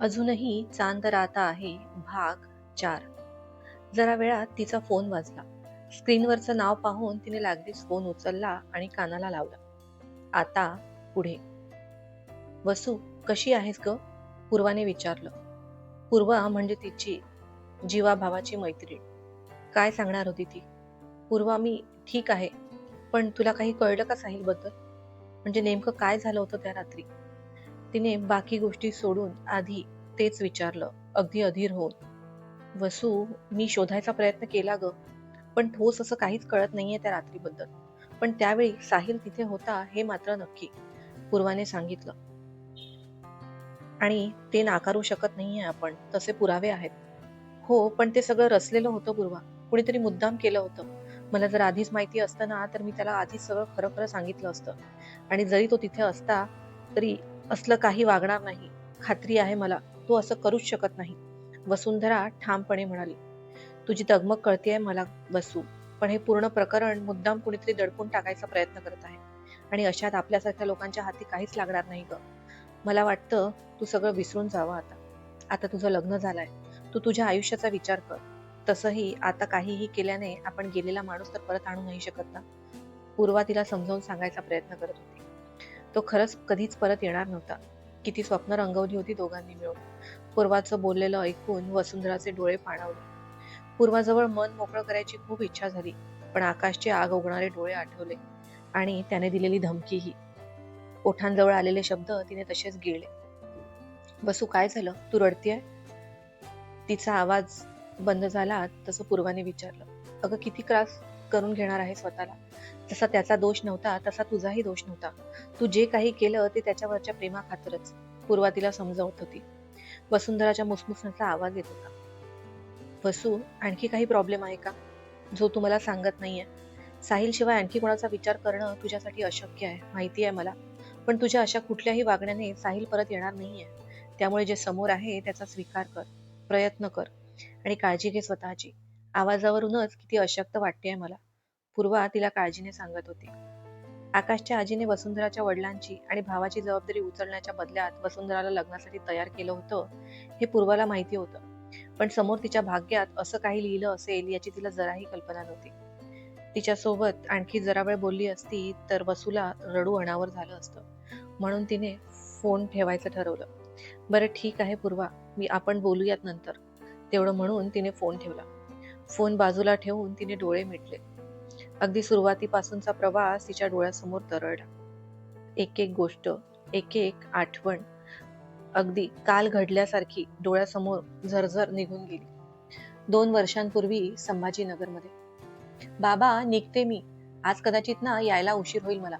अजूनही चांद राहता आहे भाग चार. जरा वेळात तिचा फोन वाजला. स्क्रीनवरचं नाव पाहून तिने लागलीच फोन उचलला आणि कानाला लावला. आता पुढे. वसू कशी आहेस ग? पूर्वाने विचारलं. पूर्वा म्हणजे तिची जीवाभावाची मैत्रीण. काय सांगणार होती ती? पूर्वा मी ठीक आहे पण तुला काही कळलं का साहिलबद्दल? म्हणजे नेमकं काय झालं होतं त्या रात्री? तिने बाकी गोष्टी सोडून आधी तेच विचारलं. अगदी अधीर होऊन. वसू मी शोधायचा प्रयत्न केला ग पण ठोस असं काहीच कळत नाहीये त्या रात्रीबद्दल. पण त्यावेळी साहिल तिथे होता हे मात्र नक्की. पूर्वाने सांगितलं. आणि ते नाकारू शकत नाहीये आपण तसे पुरावे आहेत. हो पण ते सगळं रचलेलं होतं पूर्वा. कुणीतरी मुद्दाम केलं होतं. मला जर आधीच माहिती असतं ना तर मी त्याला आधीच सगळं खरं खरं सांगितलं असतं. आणि जरी तो तिथे असता तरी असलं काही वागणार नाही. खात्री आहे मला. तो असं करूच शकत नाही. वसुंधरा ठामपणे म्हणाली. तुझी तगमग कळतेय मला वसू. पण हे पूर्ण प्रकरण मुद्दाम कुणीतरी दडपून टाकायचा प्रयत्न करत आहे. आणि अशात आपल्यासारख्या लोकांच्या हाती काहीच लागणार नाही ग. मला वाटतं तू सगळं विसरून जावं आता. आता तुझं लग्न झालंय. तू तुझ्या आयुष्याचा विचार कर. तसंही आता काहीही केल्याने आपण गेलेला माणूस तर परत आणू नाही शकत ना? पूर्वा तिला समजावून सांगायचा प्रयत्न करत होती. तो खरंच कधीच परत येणार नव्हता. किती स्वप्न रंगवली होती दोघांनी मिळून. पूर्वाचं बोललेलं ऐकून वसुंधराचे डोळे पाणावले. पूर्वाजवळ मन मोकळं करायची खूप इच्छा झाली पण आकाशचे आग ओघणारे डोळे आठवले आणि त्याने दिलेली धमकीही. ओठांजवळ आलेले शब्द तिने तसेच गिळले. वसू काय झालं? तू रडतीय? तिचा आवाज बंद झाला तसं पूर्वाने विचारलं. अगं किती त्रास करून घेणार आहे स्वतःला? जसा त्याचा दोष नव्हता तसा तुझाही दोष नव्हता. तू जे काही केलं ते त्याच्यावरच्या प्रेमाखातरच पूर्वा तिला समजावत होती. वसुंधराच्या मुसमुसण्याचा आवाज येत होता. वसू आणखी काही प्रॉब्लेम आहे का? जो तू मला सांगत नाहीये. साहिल शिवाय आणखी कोणाचा विचार करणं तुझ्यासाठी अशक्य आहे माहिती आहे मला. पण तुझ्या अशा कुठल्याही वागण्याने साहिल परत येणार नाहीये. त्यामुळे जे समोर आहे त्याचा स्वीकार कर प्रयत्न कर. आणि काळजी घे स्वतःची. आवाजावरूनच किती अशक्त वाटतेय मला. पूर्वा तिला काळजीने सांगत होती. आकाशच्या आजीने वसुंधराच्या वडिलांची आणि भावाची जबाबदारी उचलण्याच्या बदल्यात वसुंधराला लग्नासाठी तयार केलं होतं हे पूर्वाला माहिती होतं. पण समोर तिच्या भाग्यात असं काही लिहिलं असेल याची तिला जराही कल्पना नव्हती. तिच्यासोबत आणखी जरा वेळ बोलली असती तर वसूला रडू अणावर झालं असतं. म्हणून तिने फोन ठेवायचं ठरवलं. बरं ठीक आहे पूर्वा मी आपण बोलूयात नंतर. तेवढं म्हणून तिने फोन ठेवला. फोन बाजूला ठेवून तिने डोळे मिटले. अगदी सुरुवातीपासूनचा प्रवास तिच्या डोळ्यासमोर तरळला. एक एक गोष्ट एक एक आठवण अगदी काल घडल्यासारखी डोळ्यासमोर झरझर निघून गेली. दोन वर्षांपूर्वी संभाजीनगरमध्ये. बाबा निघते मी. आज कदाचित ना यायला उशीर होईल मला.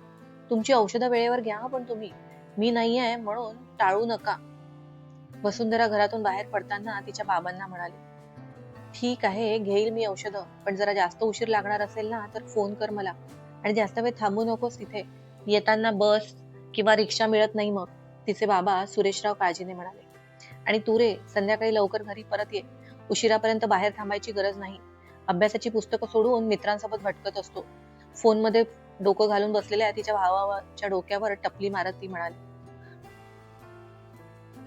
तुमची औषधं वेळेवर घ्या पण तुम्ही. मी नाही आहे म्हणून टाळू नका. वसुंधरा घरातून बाहेर पडताना तिच्या बाबांना म्हणाली. ठीक आहे घेईल मी औषधं. पण जरा जास्त उशीर लागणार असेल ना तर फोन कर मला. आणि जास्त वेळ थांबू नकोस तिथे येताना बस किंवा रिक्षा मिळत नाही मग. तिचे बाबा सुरेशराव काळजीने म्हणाले. आणि तू रे संध्याकाळी लवकर घरी परत ये. उशिरापर्यंत बाहेर थांबायची गरज नाही. अभ्यासाची पुस्तकं सोडून मित्रांसोबत भटकत असतो. फोनमध्ये डोकं घालून बसलेल्या तिच्या भावाच्या डोक्यावर टपली मारत ती म्हणाली.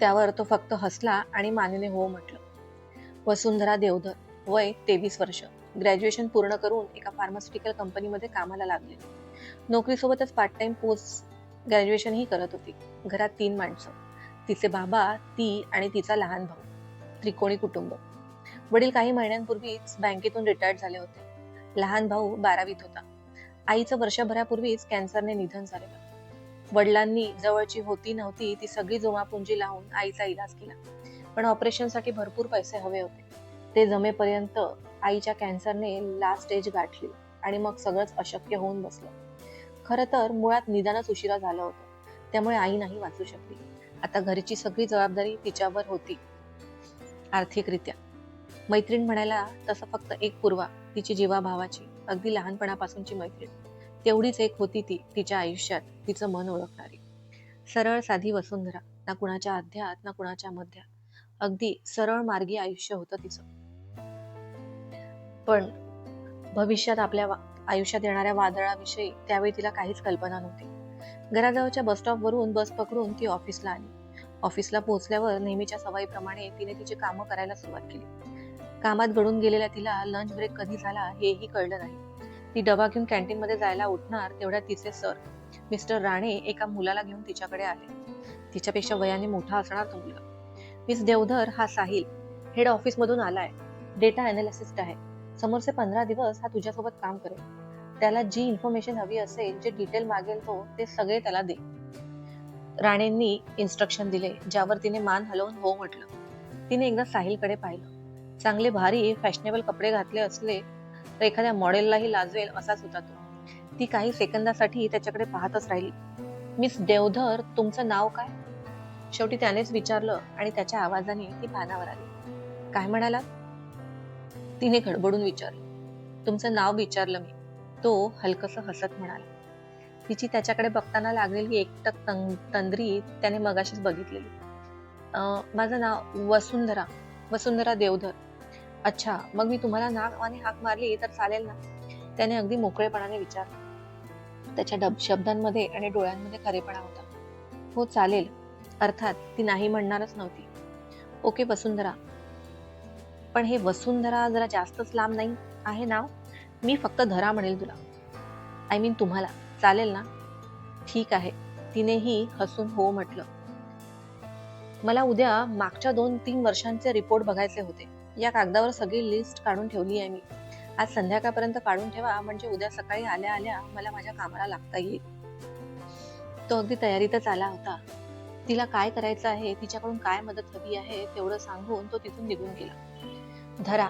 त्यावर तो फक्त हसला आणि मानेने हो म्हटलं. वसुंधरा देवधर वय तेवीस वर्ष. ग्रॅज्युएशन पूर्ण करून एका फार्मास्युटिकल कंपनीमध्ये कामाला लागले. नोकरीसोबतच पार्ट टाइम पोस्ट ग्रॅज्युएशनही करत होती. घरात तीन माणसं. तिचे बाबा ती आणि तिचा लहान भाऊ. त्रिकोणी कुटुंब. वडील काही महिन्यांपूर्वीच बँकेतून रिटायर्ड झाले होते. लहान भाऊ बारावीत होता. आईचं वर्षभरापूर्वीच कॅन्सरने निधन झालेलं. वडिलांनी जवळची होती नव्हती ती सगळी जोमापुंजी लावून आईचा इलाज केला. पण ऑपरेशनसाठी भरपूर पैसे हवे होते. ते जमेपर्यंत आईच्या कॅन्सरने लास्ट स्टेज गाठली आणि मग सगळंच अशक्य होऊन बसलं. खरं तर मुळात निदानच उशिरा झालं होतं. त्यामुळे आई नाही वाचू शकली. आता घरची सगळी जबाबदारी तिच्यावर होती. आर्थिकरित्या. मैत्रीण म्हणायला तसं फक्त एक पूर्वा तिची जीवाभावाची अगदी लहानपणापासूनची मैत्रीण. तेवढीच एक होती ती तिच्या आयुष्यात तिचं मन ओळखणारी. सरळ साधी वसुंधरा ना कुणाच्या अध्यात ना कुणाच्या मध्यात. अगदी सरळ मार्गी आयुष्य होतं तिचं. पण भविष्यात आपल्या वा- आयुष्यात येणाऱ्या वादळाविषयी त्यावेळी तिला काहीच कल्पना नव्हती. घराजवळच्या बस स्टॉप वरून बस पकडून ती ऑफिसला आली. ऑफिसला पोहोचल्यावर नेहमीच्या सवयीप्रमाणे तिने तिची कामं करायला सुरुवात केली. कामात घडून गेलेल्या तिला लंच ब्रेक कधी झाला हेही कळलं नाही. ती डबा घेऊन कॅन्टीन मध्ये जायला उठणार तेवढ्या तिचे सर मिस्टर राणे एका मुलाला घेऊन तिच्याकडे आले. तिच्यापेक्षा वयाने मोठा असणार तो मुलगा. मिस देवधर हा साहिल हेड ऑफिस मधून आलाय. डेटा अनालिसिस्ट आहे. समोरचे पंधरा दिवस हा तुझ्यासोबत काम करेल. त्याला जी इन्फॉर्मेशन हवी असेल जे डिटेल मागेल तो ते सगळे त्याला दे. राणेंनी इन्स्ट्रक्शन दिले ज्यावर तिने मान हलवून हो म्हटलं. तिने एकदा साहिलकडे पाहिलं. चांगले भारी फॅशनेबल कपडे घातले असले तर एखाद्या मॉडेललाही लाजवेल असाच होता तो. ती काही सेकंदासाठी त्याच्याकडे पाहतच राहिली. मिस देवधर तुमचं नाव काय? शेवटी त्यानेच विचारलं आणि त्याच्या आवाजाने ती भानावर आली. काय म्हणाला तिने खडबडून विचारलं. तुमचं नाव विचारलं मी. तो हलकस हसत म्हणाला. तिची त्याच्याकडे बघताना लागलेली एकटक तंग- तंद्री त्याने मगाशीच बघितलेली. माझं नाव वसुंधरा वसुंधरा देवधर. अच्छा मग मी तुम्हाला नावाने हाक मारली तर चालेल ना? त्याने अगदी मोकळेपणाने विचारलं. त्याच्या डब शब्दांमध्ये आणि डोळ्यांमध्ये खरेपणा होता. हो चालेल. अर्थात ती नाही म्हणणारच नव्हती. ओके वसुंधरा. पण हे वसुंधरा जरा जास्तच लांब नाही आहे नाव मी फक्त धरा म्हणेल तुला. आय मीन तुम्हाला. चालेल ना? ठीक आहे. तिनेही हसून हो म्हटलं. मला उद्या मागच्या दोन तीन वर्षांचे रिपोर्ट बघायचे होते. या कागदावर सगळी लिस्ट काढून ठेवली आहे मी. आज संध्याकाळपर्यंत काढून ठेवा म्हणजे उद्या सकाळी आल्या आल्या मला माझ्या कामाला लागता येईल. तो अगदी तयारीतच आला होता. तिला काय करायचं आहे तिच्याकडून काय मदत हवी आहे तेवढं सांगून तो तिथून निघून गेला. धरा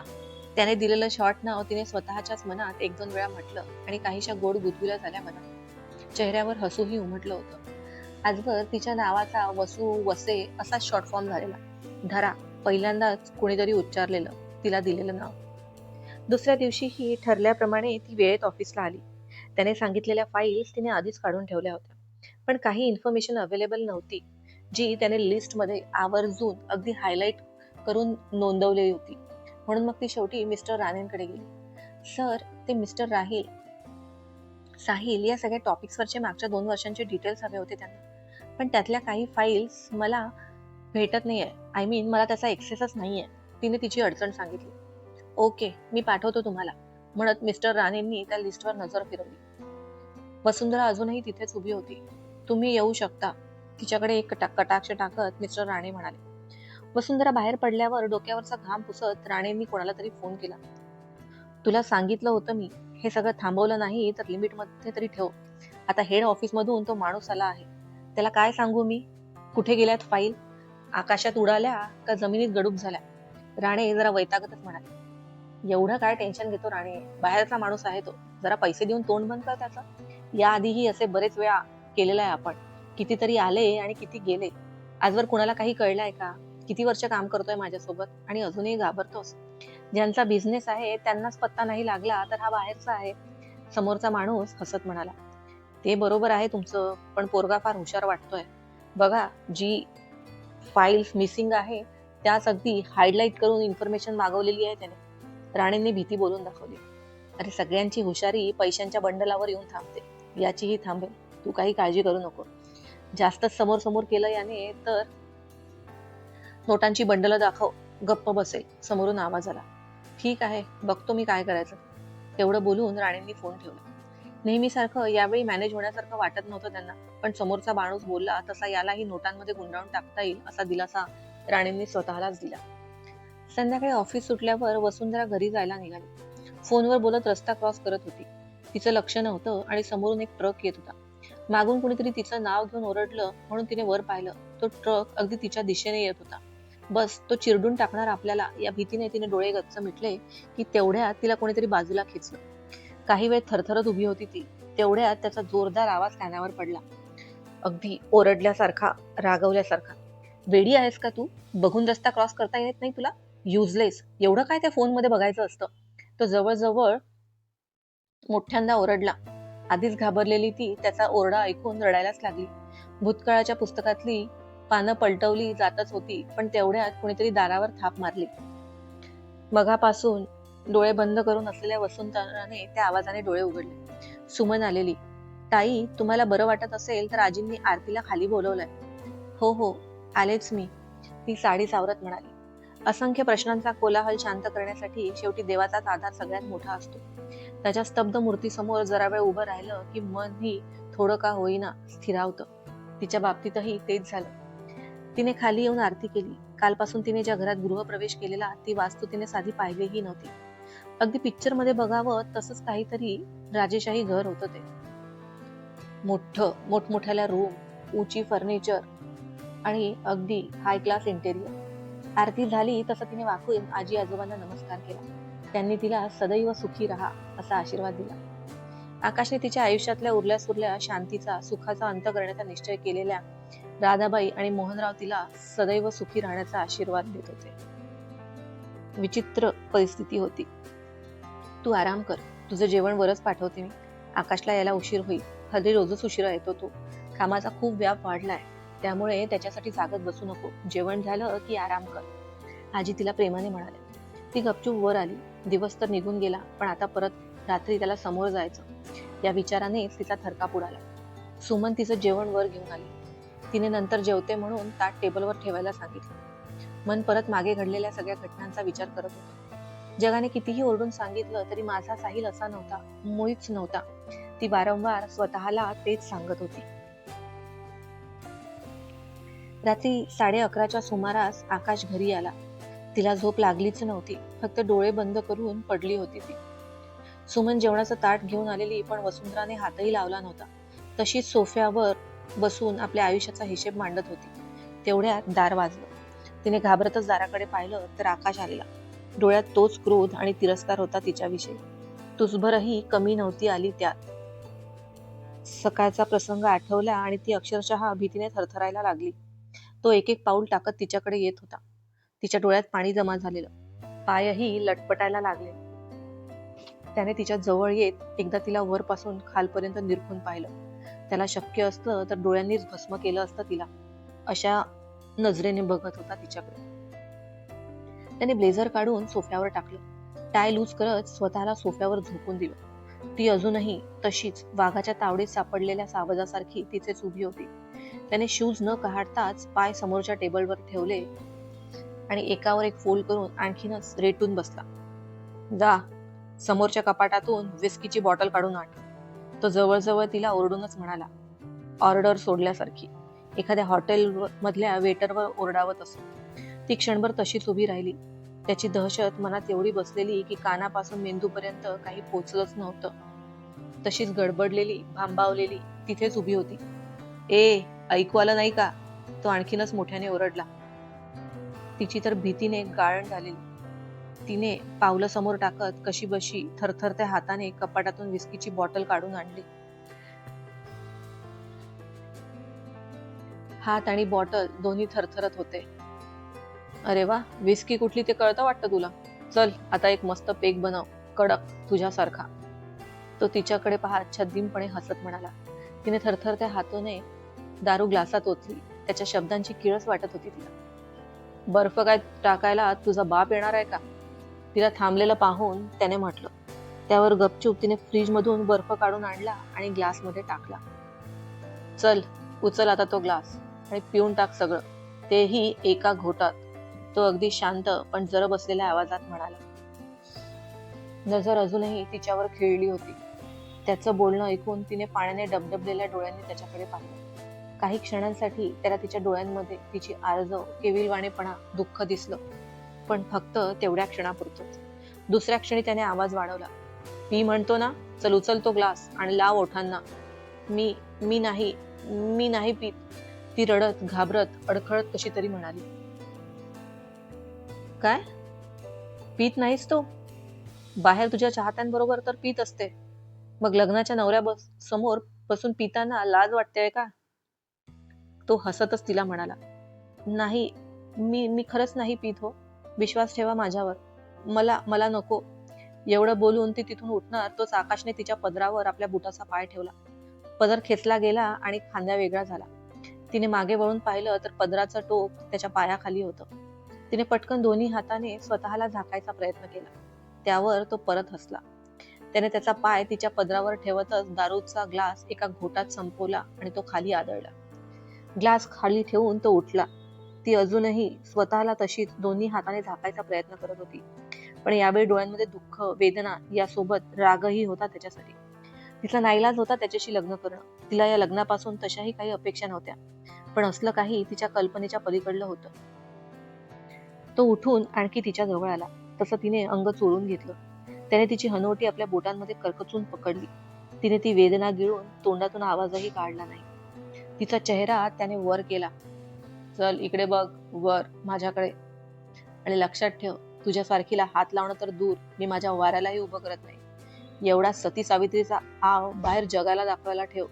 त्याने दिलेलं शॉर्ट नाव तिने स्वतःच्याच मनात एक दोन वेळा म्हटलं आणि काहीशा गोड गुदगुल्या झाल्या मनात. चेहऱ्यावर हसूही उमटलं होतं. आजवर तिच्या नावाचा वसू वसे असा शॉर्ट फॉर्म झालेला. धरा पहिल्यांदाच कोणीतरी उच्चारलेलं तिला दिलेलं नाव. दुसऱ्या दिवशीही ठरल्याप्रमाणे ती वेळेत ऑफिसला आली. त्याने सांगितलेल्या फाईल्स तिने आधीच काढून ठेवल्या होत्या. पण काही इन्फॉर्मेशन अवेलेबल नव्हती. जी त्याने लिस्टमध्ये आवर्जून अगदी हायलाईट करून नोंदवलेली होती. म्हणून मग ती शेवटी मिस्टर राणेंकडे गेली. सर ते मिस्टर राहील साहिल या सगळ्या टॉपिक्सवरचे मागच्या दोन वर्षांचे डिटेल्स हवे होते त्यांना. पण त्यातल्या काही फाईल्स मला भेटत नाही आहे आय मीन मला त्याचा एक्सेसच नाही आहे तिने तिची अडचण सांगितली. ओके मी पाठवतो तुम्हाला म्हणत मिस्टर राणेंनी त्या लिस्टवर नजर फिरवली. वसुंधरा अजूनही तिथेच उभी होती. तुम्ही येऊ शकता. तिच्याकडे एक कटा- कटाक्ष टाकत मिस्टर राणे म्हणाले वसुंधरा बाहेर पडल्यावर डोक्यावरचा घाम पुसत राणेंनी कोणाला तरी फोन केला. तुला सांगितलं होतं मी हे सगळं थांबवलं नाही तर लिमिटमध्ये तरी ठेव. आता हेड ऑफिसमधून तो माणूस आला आहे. त्याला काय सांगू मी? कुठे गेल्यात फाईल आकाशात उडाल्या का जमिनीत गडूप झाल्या? राणे जरा वैतागतच म्हणाले एवढं काय टेन्शन घेतो राणे? बाहेरचा माणूस आहे तो. जरा पैसे देऊन तोंड बंद कर त्याचं. याआधीही असे बरेच वेळा केलेलं आहे आपण. कितीतरी आले आणि किती गेले. आजवर कुणाला काही कळलंय का? किती वर्ष काम करतोय माझ्यासोबत आणि अजूनही घाबरतोस? ज्यांचा बिझनेस आहे त्यांनाच पत्ता नाही लागला तर हा बाहेरचा आहे. समोरचा माणूस हसत म्हणाला ते बरोबर आहे तुमचं पण पोरगा फार हुशार वाटतोय. बघा जी फाईल्स मिसिंग आहे त्याच अगदी हायलाईट करून इन्फॉर्मेशन मागवलेली आहे त्याने. राणेंनी भीती बोलून दाखवली अरे सगळ्यांची हुशारी पैशांच्या बंडलावर येऊन थांबते. याचीही थांबेल. तू काही काळजी करू नको. जास्त समोर समोर केलं याने तर नोटांची बंडलं दाखव गप्प बसेल समोरून आवाज आला. ठीक आहे बघतो मी काय करायचं. तेवढं बोलून राणेंनी फोन ठेवला. नेहमीसारखं यावेळी मॅनेज होण्यासारखं वाटत नव्हतं त्यांना पण समोरचा माणूस बोलला तसा यालाही नोटांमध्ये गुंडाळून टाकता येईल असा दिलासा राणेंनी स्वतःलाच दिला. संध्याकाळी ऑफिस सुटल्यावर वसुंधरा घरी जायला निघाली. फोनवर बोलत रस्ता क्रॉस करत होती. तिचं लक्ष नव्हतं आणि समोरून एक ट्रक येत होता. मागून कुणीतरी तिचं नाव घेऊन ओरडलं म्हणून तिने वर पाहिलं. तो ट्रक अगदी तिच्या दिशेने येत होता. बस तो चिरडून टाकणार आपल्याला या भीतीने तिने डोळे गच्च मिटले की तेवढ्यात तिला कोणीतरी बाजूला खेचलं. काही वेळ थरथरत उभी होती ती. तेवढ्यात त्याचा जोरदार आवाज कानावर पडला. अगदी ओरडल्यासारखा रागवल्यासारखा. वेडी आहेस का तू? बघून रस्ता क्रॉस करता येत नाही तुला? युजलेस. एवढं काय त्या फोनमध्ये बघायचं असतं? तो जवळजवळ मोठ्यांदा ओरडला. आधीच घाबरलेली ती त्याचा ओरडा ऐकून रडायलाच लागली. भूतकाळाच्या पुस्तकातली पानं पलटवली जातच होती पण तेवढ्यात कुणीतरी दारावर थाप मारली. मघापासून डोळे बंद करून असलेल्या वसुंतराने त्या आवाजाने डोळे उघडले. सुमन आलेली ताई तुम्हाला बरं वाटत असेल तर आजींनी आरतीला खाली बोलवलंय. हो हो आलेच मी ती साडी सावरत म्हणाली. असंख्य प्रश्नांचा कोलाहल शांत करण्यासाठी शेवटी देवाचाच आधार सगळ्यात मोठा असतो. त्याच्या स्तब्ध मूर्तीसमोर जरा वेळ उभं राहिलं की मनही थोडं का होईना स्थिरावतं. तिच्या बाबतीतही तेच झालं. तिने खाली येऊन आरती केली. कालपासून तिने ज्या घरात गृहप्रवेश केलेला ती वास्तू तिने साधी पाहिलीही नव्हती. अगदी पिक्चरमध्ये बघावं तसंच काहीतरी राजेशाही घर होतं ते. मोठं मोठमोठ्याला रूम उंची फर्निचर आणि अगदी हाय क्लास इंटेरियर आरती झाली तसं तिने वाकून आजी आजोबांना नमस्कार केला. त्यांनी तिला सदैव सुखी राहा असा आशीर्वाद दिला. आकाशने तिच्या आयुष्यातल्या उरल्या सुरल्या शांतीचा सुखाचा अंत करण्याचा निश्चय केलेल्या राधाबाई आणि मोहनराव तिला सदैव सुखी राहण्याचा आशीर्वाद देत होते. विचित्र परिस्थिती होती. तू आराम कर. तुझं जेवण वरच पाठवते मी. आकाशला यायला उशीर होईल. हल्ली रोजच उशिरा येतो तो. कामाचा खूप व्याप वाढलाय. त्यामुळे त्याच्यासाठी जागत बसू नको. जेवण झालं की आराम कर. आजी तिला प्रेमाने म्हणाले ती गपचूप वर आली. दिवस तर निघून गेला पण आता परत रात्री त्याला समोर जायचं. या विचाराने तिचा थरकाप उडाला. सुमन तिचं जेवण वर घेऊन आली. तिने नंतर जेवते म्हणून ताट टेबलवर ठेवायला सांगितलं. मन परत मागे घडलेल्या सगळ्या घटनांचा विचार करत होता. जगाने कितीही ओरडून सांगितलं तरी माझा साहिल असा नव्हता मुळीच नव्हता. ती वारंवार स्वतःला तेच सांगत होती. रात्री साडे अकराच्या सुमारास आकाश घरी आला. तिला झोप लागलीच नव्हती. फक्त डोळे बंद करून पडली होती ती. सुमन जेवणाचं ताट घेऊन आलेली पण वसुंधराने हातही लावला नव्हता. तशीच सोफ्यावर बसून आपल्या आयुष्याचा हिशेब मांडत होती. तेवढ्यात दार वाजलं. तिने घाबरतच दाराकडे पाहिलं तर आकाश आलेला. डोळ्यात तोच क्रोध आणि तिरस्कार होता तिच्याविषयी. तुसभरही कमी नव्हती आली त्यात. सकाळचा प्रसंग आठवला आणि ती अक्षरशः भीतीने थरथरायला लागली. तो एक एक पाऊल टाकत तिच्याकडे येत होता. तिच्या डोळ्यात पाणी जमा झालेलं. पायही लटपटायला लागले. त्याने तिच्या जवळ येत एकदा तिला वरपासून खालपर्यंत निरखून पाहिलं. त्याला शक्य असतं तर डोळ्यांनीच भस्म केलं असतं तिला. अशा नजरेने बघत होता तिच्याकडे. त्याने ब्लेझर काढून सोफ्यावर टाकलं. टाय लूज करत स्वतःला सोफ्यावर झोपून दिलं. ती अजूनही तशीच वाघाच्या तावडीत सापडलेल्या सावजासारखी तिचेच उभी होती. त्याने शूज न काढताच पाय समोरच्या टेबलवर ठेवले. आणि एकावर एक फोल्ड करून आणखीनच रेटून बसला. जा समोरच्या कपाटातून विस्कीची बॉटल काढून आण. तो जवळजवळ तिला ओरडूनच म्हणाला ऑर्डर सोडल्यासारखी. एखाद्या हॉटेल मधल्या वेटरवर ओरडावत असो. ती क्षणभर तशीच उभी राहिली. त्याची दहशत मनात एवढी बसलेली की कानापासून मेंदूपर्यंत काही पोचलंच नव्हतं. तशीच गडबडलेली भांबावलेली तिथेच उभी होती. ए ऐकू आलं नाही का? तो आणखीनच मोठ्याने ओरडला. तिची तर भीतीने गाळण झालेली. तिने पावलं समोर टाकत कशी बशी थरथरत्या हाताने कपाटातून विस्कीची बॉटल काढून आणली. हात आणि बॉटल दोन्ही थरथरत होते. अरे वा विस्की कुठली ते कळतं वाटतं तुला? चल आता एक मस्त पेक बनव. कडक तुझ्यासारखा. तो तिच्याकडे पाहत छद्दीमपणे हसत म्हणाला. तिने थरथरत्या हातोने दारू ग्लासात ओतली. त्याच्या शब्दांची किळस वाटत होती तिला. बर्फ काय टाकायला तुझा बाप येणार आहे का? तिला थांबलेलं पाहून त्याने म्हटलं. त्यावर गपचूप तिने फ्रीजमधून बर्फ काढून आणला आणि ग्लासमध्ये टाकला. चल उचल आता तो ग्लास आणि पिऊन टाक सगळं. तेही एका घोटात. तो अगदी शांत पण जर बसलेल्या आवाजात म्हणाला. नजर अजूनही तिच्यावर खेळली होती. त्याचं बोलणं ऐकून तिने पाण्याने डबडबलेल्या डोळ्यांनी त्याच्याकडे पाहिलं. काही क्षणांसाठी त्याला तिच्या डोळ्यांमध्ये तिची आर्जव केविलवाणेपणा दुःख दिसलं. पण फक्त तेवढ्या क्षणापुरतं दुसऱ्या क्षणी त्याने आवाज वाढवला. मी म्हणतो ना चल उचल तो ग्लास आणि लाव ओठांना. मी मी नाही मी नाही पीत. ती रडत घाबरत अडखळत कशी तरी म्हणाली. काय? पीत नाहीस तो? बाहेर तुझ्या चाहत्यांबरोबर तर पीत असते. मग लग्नाच्या नवऱ्या बस समोर बसून पिताना लाज वाटते का? तो हसतच तिला म्हणाला नाही मी मी खरंच नाही पित हो. विश्वास ठेवा माझ्यावर. मला मला नको. एवढं बोलून ती तिथून उठणार तोच आकाशने तिच्या पदरावर आपल्या बुटाचा पाय ठेवला. पदर खेचला गेला आणि खांद्या वेगळा झाला. तिने मागे वळून पाहिलं तर पदराचं टोक त्याच्या पायाखाली होतं. तिने पटकन दोन्ही हाताने स्वतःला झाकायचा प्रयत्न केला. त्यावर तो परत हसला. त्याने त्याचा पाय तिच्या पदरावर ठेवतच दारूचा ग्लास एका घोटात संपवला आणि तो खाली आदळला. ग्लास खाली ठेवून तो उठला. ती अजूनही स्वतःला तशीच दोन्ही हाताने झाकायचा प्रयत्न करत होती. पण यावेळी डोळ्यांमध्ये दुःख वेदना यासोबत रागही होता त्याच्यासाठी. तिचा नाईलाज होता त्याच्याशी लग्न करणं. तिला या लग्नापासून तशाही काही अपेक्षा नव्हत्या. पण असलं काही तिच्या कल्पनेच्या पलीकडलं होतं. तो उठून आणखी तिच्या जवळ आला. तसं तिने अंग चोळून घेतलं. त्याने तिची हनवटी आपल्या बोटांमध्ये करकचून पकडली. तिने ती वेदना गिळून तोंडातून आवाजही काढला नाही. तिचा चेहरा त्याने वर केला. चल इकडे बघ वर माझ्याकडे. आणि लक्षात ठेव तुझ्या सारखीला हात लावणं तर दूर. मी माझ्या वाऱ्यालाही उभं करत नाही. एवढा सती सावित्रीचा आव बाहेर जगाला दाखवायला ठेव.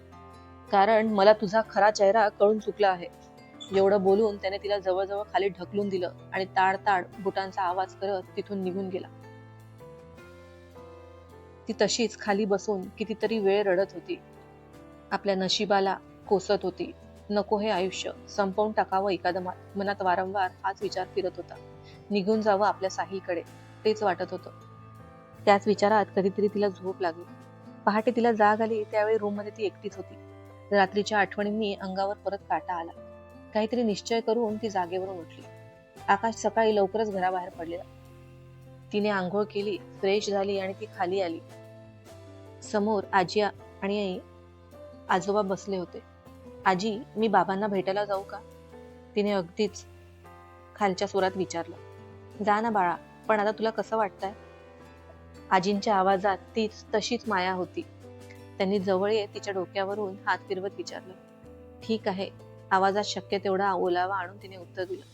कारण मला तुझा खरा चेहरा कळून चुकला आहे. एवढं बोलून त्याने तिला जवळजवळ खाली ढकलून दिलं आणि ताड ताड बुटांचा आवाज करत तिथून निघून गेला. ती तशीच खाली बसून कितीतरी वेळ रडत होती. आपल्या नशिबाला कोसत होती. नको हे आयुष्य. संपवून टाकावं एकादमात मनात वारंवार हाच विचार फिरत होता. निघून जावं आपल्या साहीकडे तेच वाटत होतं. त्याच विचारात कधीतरी तिला झोप लागली. पहाटे तिला जाग आली त्यावेळी रूममध्ये ती एकटीच होती. रात्रीच्या आठवणींनी अंगावर परत काटा आला. काहीतरी निश्चय करून ती जागेवरून उठली. आकाश सकाळी लवकरच घराबाहेर पडलेला. तिने आंघोळ केली फ्रेश झाली आणि ती खाली आली. समोर आजी आणि आई आजोबा बसले होते. आजी मी बाबांना भेटायला जाऊ का? तिने अगदीच खालच्या स्वरात विचारलं. जा ना बाळा पण आता तुला कसं वाटतंय? आजींच्या आवाजात तीच तशीच माया होती. त्यांनी जवळ येत तिच्या डोक्यावरून हात फिरवत विचारलं. ठीक आहे आवाजात शक्य तेवढा ओलावा आणून तिने उत्तर दिलं.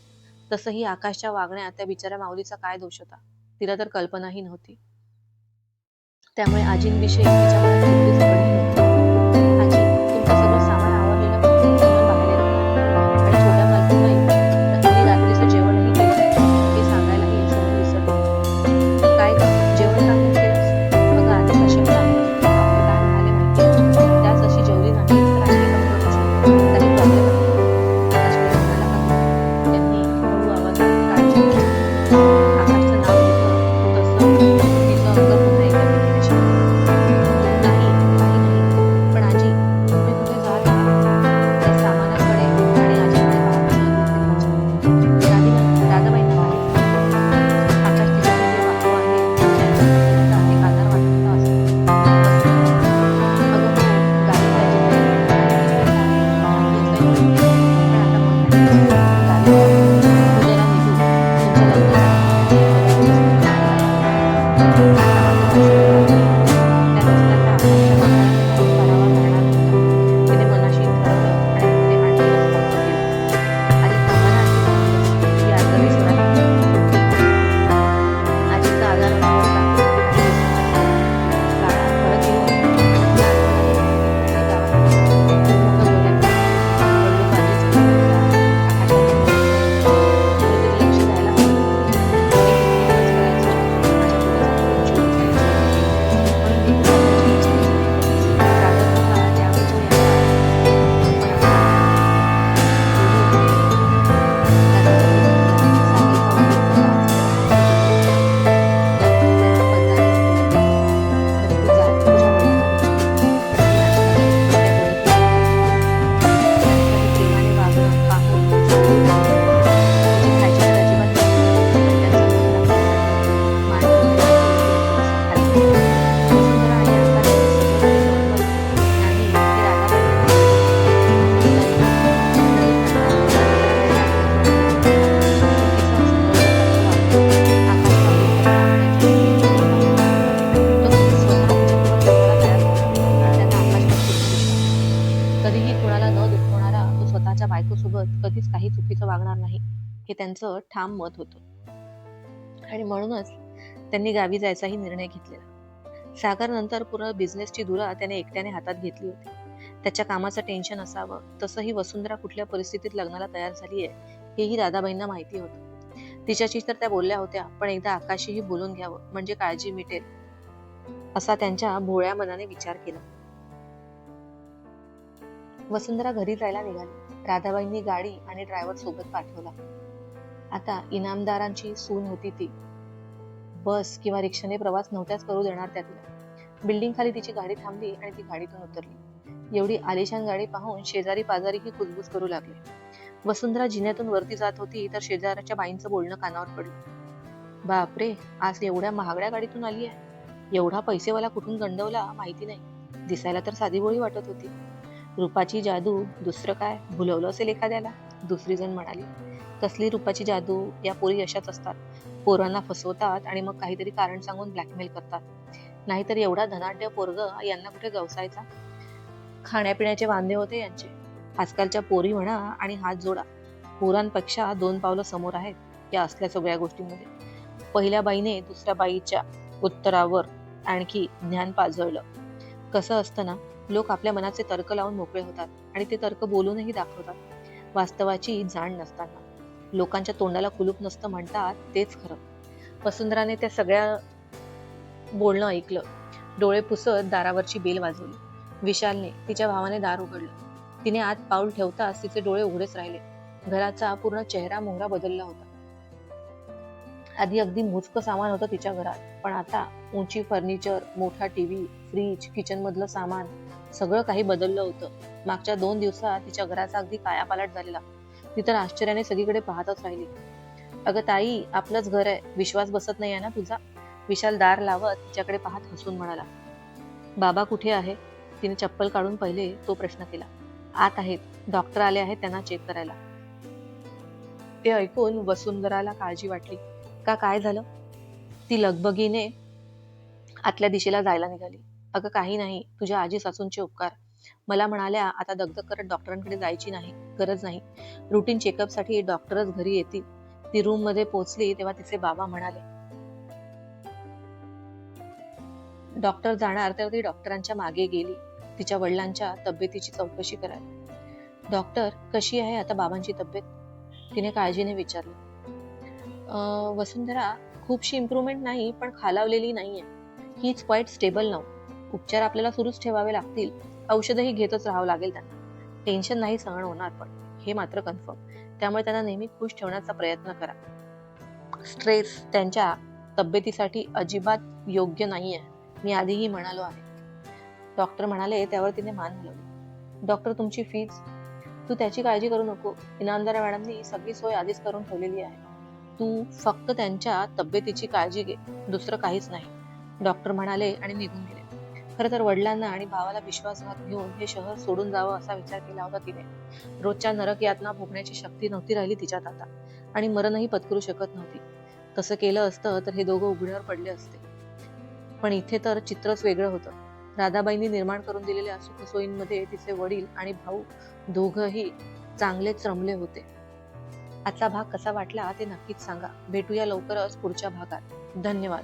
तसंही आकाशच्या वागण्यात त्या बिचाऱ्या माऊलीचा काय दोष होता? तिला तर कल्पनाही नव्हती. त्यामुळे आजींविषयी ठाम मत होतं. आणि म्हणूनच त्यांनी गावी जायचाही निर्णय घेतलेला. सागर नंतर पूर्ण बिझनेसची धुरा त्याने एकट्याने हातात घेतली होती. त्याच्या कामाचं टेन्शन असावं तसंही वसुंधरा कुठल्या परिस्थितीत लग्नाला तयार झाली आहे हेही दादाबाईंना माहिती होतं. तिच्याशी तर त्या बोलल्या होत्या पण एकदा आकाशीही बोलून घ्यावं म्हणजे काळजी मिटेल असा त्यांच्या भोळ्या मनाने विचार केला. वसुंधरा घरी जायला निघाली. राधाबाईंनी गाडी आणि ड्रायव्हर सोबत पाठवला. आता इनामदारांची सून होती ती. बस किंवा रिक्षाने प्रवास नव्हत्याच करू देणार त्या बिल्डिंग खाली तिची गाडी थांबली आणि ती गाडीतून उतरली. एवढी आलिशान गाडी पाहून शेजारी पाजारीही कुजबूज करू लागले. वसुंधरा जिन्यातून वरती जात होती तर शेजाऱ्याच्या बाईंचं बोलणं कानावर पडलं. बापरे आज एवढ्या महागड्या गाडीतून आली आहे. एवढा पैसेवाला कुठून गंडवला माहिती नाही. दिसायला तर साधी बोळी वाटत होती. रूपाची जादू दुसरं काय? भुलवलं असेल एखाद्याला? दुसरी जण म्हणाली. कसली रूपाची जादू या पोरी अशाच असतात. पोरांना फसवतात आणि मग काहीतरी कारण सांगून ब्लॅकमेल करतात. नाहीतर एवढा धनाढ्य पोरग यांना कुठे गवसायचा? खाण्यापिण्याचे वांदे होते यांचे. आजकालच्या पोरी म्हणा आणि हात जोडा. पोरांपेक्षा दोन पावलं समोर आहेत या असल्या सगळ्या गोष्टींमध्ये. पहिल्या बाईने दुसऱ्या बाईच्या उत्तरावर आणखी ज्ञान पाजळलं. कसं असतं ना लोक आपल्या मनाचे तर्क लावून मोकळे होतात आणि ते तर्क बोलूनही दाखवतात. वास्तवाची जाण नसताना. लोकांच्या तोंडाला कुलूप नसतं म्हणतात तेच खरं. वसुंधराने त्या सगळ्या बोलणं ऐकलं. डोळे पुसत दारावरची बेल वाजवली. विशालने तिच्या भावाने दार उघडलं. तिने आत पाऊल ठेवताच तिचे डोळे उघडेच राहिले. घराचा पूर्ण चेहरा मोहरा बदलला होता. आधी अगदी मोजकं सामान होतं तिच्या घरात पण आता उंची फर्निचर मोठा टीव्ही फ्रीज किचन मधलं सामान सगळं काही बदललं होतं. मागच्या दोन दिवसात तिच्या घराचा अगदी कायापालट झालेला. ती तर आश्चर्याने सगळीकडे पाहतच राहिली. अगं ताई आपलंच घर आहे. विश्वास बसत नाही आहे ना तुझा? विशाल दार लावत तिच्याकडे पाहत हसून म्हणाला. बाबा कुठे आहे? तिने चप्पल काढून पहिले तो प्रश्न केला. आत आहेत. डॉक्टर आले आहेत त्यांना चेक करायला. ते ऐकून वसुंधराला काळजी वाटली. का काय झालं? ती लगबगीने आतल्या दिशेला जायला निघाली. अगं काही नाही. तुझ्या आजी सासूंचे उपकार. मला म्हणाल्या आता दगदग करत डॉक्टरांकडे जायची नाही गरज नाही. रुटीन चेकअपसाठी डॉक्टरच घरी येतील. ती रूममध्ये पोहोचली तेव्हा तिचे बाबा म्हणाले डॉक्टर जाणार तर ती डॉक्टरांच्या मागे गेली. तिच्या वडिलांच्या तब्येतीची चौकशी करायला डॉक्टर कशी आहे आता बाबांची तब्येत? तिने काळजीने विचारलं "अं, वसुंधरा खूपशी इम्प्रूव्हमेंट नाही पण खालावलेली नाहीये. हीच क्वाईट स्टेबल नाव उपचार आपल्याला सुरूच ठेवावे लागतील. औषधही घेतच राहावं लागेल त्यांना. टेन्शन नाही सहन होणार पण हे मात्र कन्फर्म त्यामुळे त्यांना नेहमी खुश ठेवण्याचा प्रयत्न करा. स्ट्रेस त्यांच्या तब्येतीसाठी अजिबात योग्य नाही आहे मी आधीही म्हणालो आहे. डॉक्टर म्हणाले त्यावर तिने मान हलवली डॉक्टर तुमची फीज तू त्याची काळजी करू नको. इनामदार मॅडमनी सगळी सोय आधीच करून ठेवलेली आहे. तू फक्त त्यांच्या तब्येतीची काळजी घे दुसरं काहीच नाही. डॉक्टर म्हणाले आणि निघून गेले. खरं तर वडिलांना आणि भावाला विश्वासघात घेऊन हे शहर सोडून जावं असा विचार केला होता तिने. रोजच्या नरक यातना भोगण्याची शक्ती नव्हती राहिली तिच्यात आता. आणि मरणही पत्करू शकत नव्हती. तसं केलं असतं तर हे दोघं उघड्यावर पडले असते. पण इथे तर चित्रच वेगळं होतं. राधाबाईंनी निर्माण करून दिलेल्या सुखसोयींमध्ये तिचे वडील आणि भाऊ दोघंही चांगलेच रमले होते. आजचा भाग कसा वाटला ते नक्कीच सांगा. भेटूया लवकरच पुढच्या भागात. धन्यवाद.